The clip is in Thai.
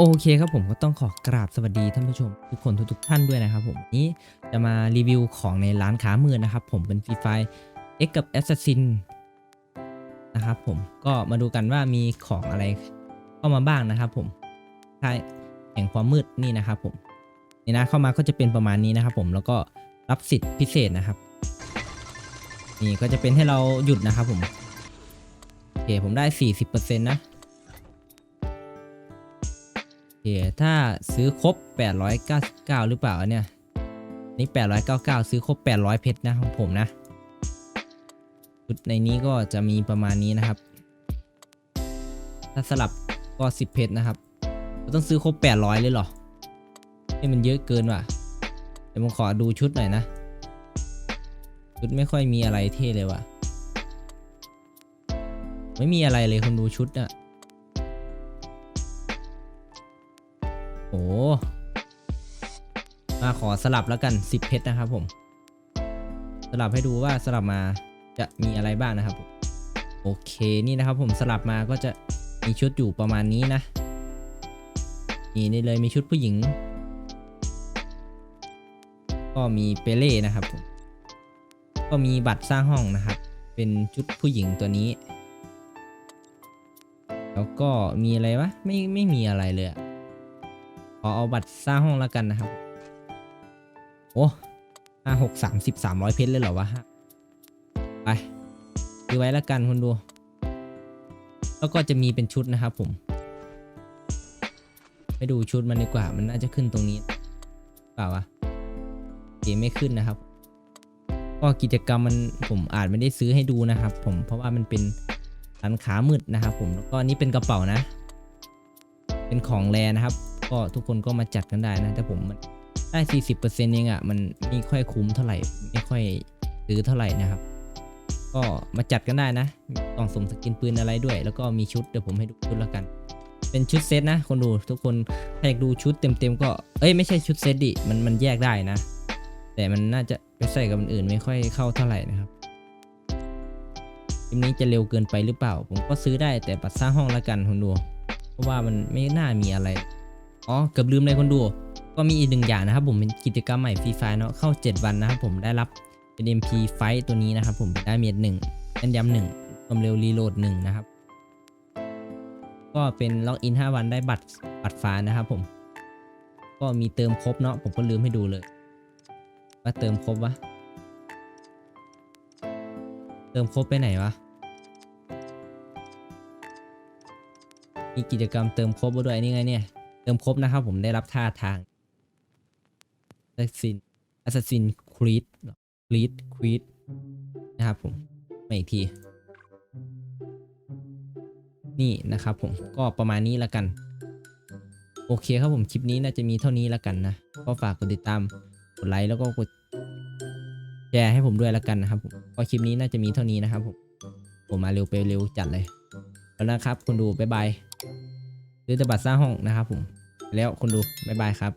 โอเคครับผมก็ต้องขอกราบสวัสดีท่านผู้ชม ทุกคนทุกๆท่านด้วยนะครับผมนี้จะมารีวิวของในร้านค้ามือนะครับ ผมเป็นฟรีไฟ X กับ Assassin นนะครับผมก็มาดูกันว่ามีของอะไรเข้ามาบ้างนะครับผมใช่แห่งความมืดนี่นะครับผมนี่นะเข้ามาก็จะเป็นประมาณนี้นะครับผมแล้วก็รับสิทธิ์พิเศษนะครับ นี่ก็จะเป็นให้เราหยุดนะครับผมโอเคผมได้ 40%นะโอเค ถ้าซื้อครบ 899 หรือเปล่าเนี่ย นี่ 899 ซื้อครบ 800 เพชรนะของผมนะชุดในนี้ก็จะมีประมาณนี้นะครับ ถ้าสลับก็ 10 เพชรนะครับ ต้องซื้อครบ 800 เลยเหรอ นี่มันเยอะเกินว่ะ เดี๋ยวผมขอดูชุดหน่อยนะ ชุดไม่ค่อยมีอะไรเท่เลยว่ะ ไม่มีอะไรเลยคนดูชุดอะ โอ้มาขอสลับแล้วกัน 10 เพชรนะครับผม สลับให้ดูว่าสลับมาจะมีอะไรบ้างนะครับผมโอเคนี่นะครับผมสลับมาก็จะมีชุดอยู่ประมาณนี้นะนี่นี่เลยมีชุดผู้หญิง ก็มีเปเล่นะครับผมก็มีบัตรสร้างห้องนะครับ เป็นชุดผู้หญิงตัวนี้ แล้วก็มีอะไรวะไม่ไม่มีอะไรเลยอะ ขอเอาบัตรสร้างห้องแล้วกันนะครับ โอ้ห้าหกสามสิบสามร้อยเพชรเลยเหรอวะ ไปดูไว้แล้วกันคุณดู แล้วก็จะมีเป็นชุดนะครับผม ไปดูชุดมันดีกว่า มันน่าจะขึ้นตรงนี้ เปล่าวะเกมไม่ขึ้นนะครับ ก็กิจกรรมมันผมอาจไม่ได้ซื้อให้ดูนะครับ ผม เพราะว่ามันเป็นร้านค้ามืดนะครับผม แล้วก็นี่เป็นกระเป๋านะ เป็นของแรนะครับ ก็ทุกคนก็มาจัดกันได้นะแต่ผมมันได้ 40%เองอะ่ะมันไม่ค่อยคุ้มเท่าไหร่ไม่ค่อยซื้อเท่าไหร่นะครับ ก็มาจัดกันได้นะมีกล่องสมสกินปืนอะไรด้วย แล้วก็มีชุดเดี๋ยวผมให้ดูชุดแล้วกัน เป็นชุดเซตนะ คนดูทุกคนถ้าอยากดูชุดเต็มๆก็เอ้ยไม่ใช่ชุดเซตดิมันมันแยกได้นะ แต่มันน่าจะไปใส่กับอื่นไม่ค่อยเข้าเท่าไหร่นะครับคลิปนี้จะเร็วเกินไปหรือเปล่า ผมก็ซื้อได้แต่บัตรสร้างห้องแล้วกันคนดู เพราะว่ามันไม่น่ามีอะไร อ๋อเกือบลืมเลยคนดู ก็มีอีกหนึ่งอย่างนะครับผมเป็นกิจกรรมใหม่ฟรีไฟเนาะเข้า 7 วันนะครับผมได้รับเป็น MP ไฟตัวนี้นะครับผมได้เมียดหนึ่งแอนย้ำหนึ่งความเร็วรีโหลดหนึ่งนะครับ ก็เป็นล็อกอิน 5 วันได้บัตรบัตรฟ้านะครับผม ก็มีเติมครบเนาะผมก็ลืมให้ดูเลย ว่าเติมครบวะเติมครบไปไหนวะมีกิจกรรมเติมครบมาด้วยนี่ไงเนี่ย ติมครบนะครับผมได้รับท่าทาง Assassin Assassin Creed Creed Creed นะครับผมมาอีกที นี่นะครับผมก็ประมาณนี้ล้วกัน โอเคครับผมคลิปนี้น่าจะมีเท่านี้ล้วกันนะ ก็ฝากกดติดตาม กดไลค์แล้วก็กดแชร์ให้ผมด้วยล้วกันนะครับผมก็คลิปนี้น่าจะมีเท่านี้นะครับผมผมมาเร็วไปเร็วจัดเลยแล้วนะครับคุณดูบ๊ายบายหรือจะบัตรสร้างห้องนะครับผม แล้วคุณดูบ๊ายบายครับ